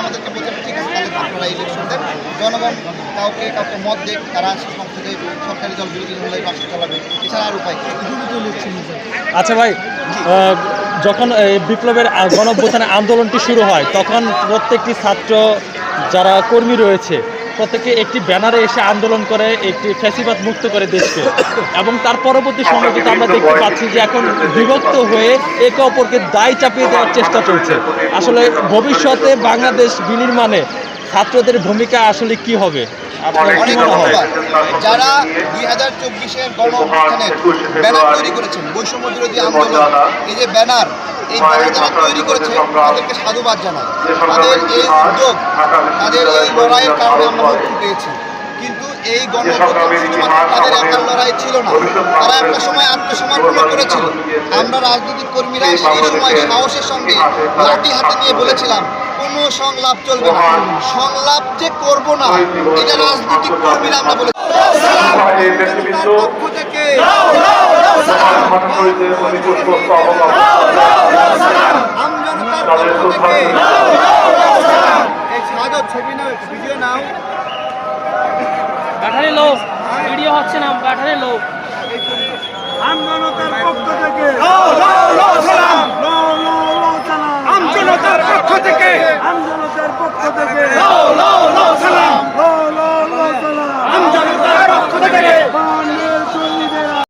আমাদেরকে বলছেন ঠিক আছে তাহলে আপনারা ইলেকশন দেন। জনগণ কাউকে কাউকে মত দেখ তারা সংসদে সরকারি দল বিরোধী দল এই রাষ্ট্র চালাবে। এছাড়া আর উপায় আচ্ছা ভাই যখন বিপ্লবের গণঅভ্যুত্থানে আন্দোলনটি শুরু হয় তখন প্রত্যেকটি ছাত্র যারা কর্মী রয়েছে প্রত্যেকে একটি ব্যানারে এসে আন্দোলন করে, একটি ফ্যাসিবাদ মুক্ত করে দেশকে। এবং তার পরবর্তী কিন্তু আমরা দেখতে পাচ্ছি যে এখন বিভক্ত হয়ে একে অপরকে দায় চাপিয়ে দেওয়ার চেষ্টা চলছে। আসলে ভবিষ্যতে বাংলাদেশ বিনির্মাণে ছাত্রদের ভূমিকা আসলে কি হবে? যারা দুই হাজার চব্বিশের গণ ব্যানার তৈরি করেছেন বৈষম্য বিরোধী আন্দোলন, এই যে ব্যানার এই যারা তৈরি করেছে তাদেরকে সাধুবাদ জানাই। তাদের এই উদ্যোগ তাদের এই লড়াইয়ের কারণে আমরা মুক্তি পেয়েছি। কিন্তু এই তাদের একার লড়াই ছিল না। তারা একটা সময় আত্মসমর্পণ করেছিল। আমরা রাজনৈতিক কর্মীরা সেই সময় সাহসের সঙ্গে লাঠি হাতে নিয়ে বলেছিলাম কোনো সংলাপ চলবে না। সংলাপ যে করব না এটা রাজনৈতিক কর্মীরা আমরা বলে পক্ষ থেকে তাদের সুস্বাস্থ্য ব্যাটারি লোক ভিডিও হচ্ছে না ব্যাটারি লোক আমজনতার পক্ষ থেকে। আমজনতার পক্ষ থেকে। আমজনতার থেকে। আমজনতার পক্ষ থেকে।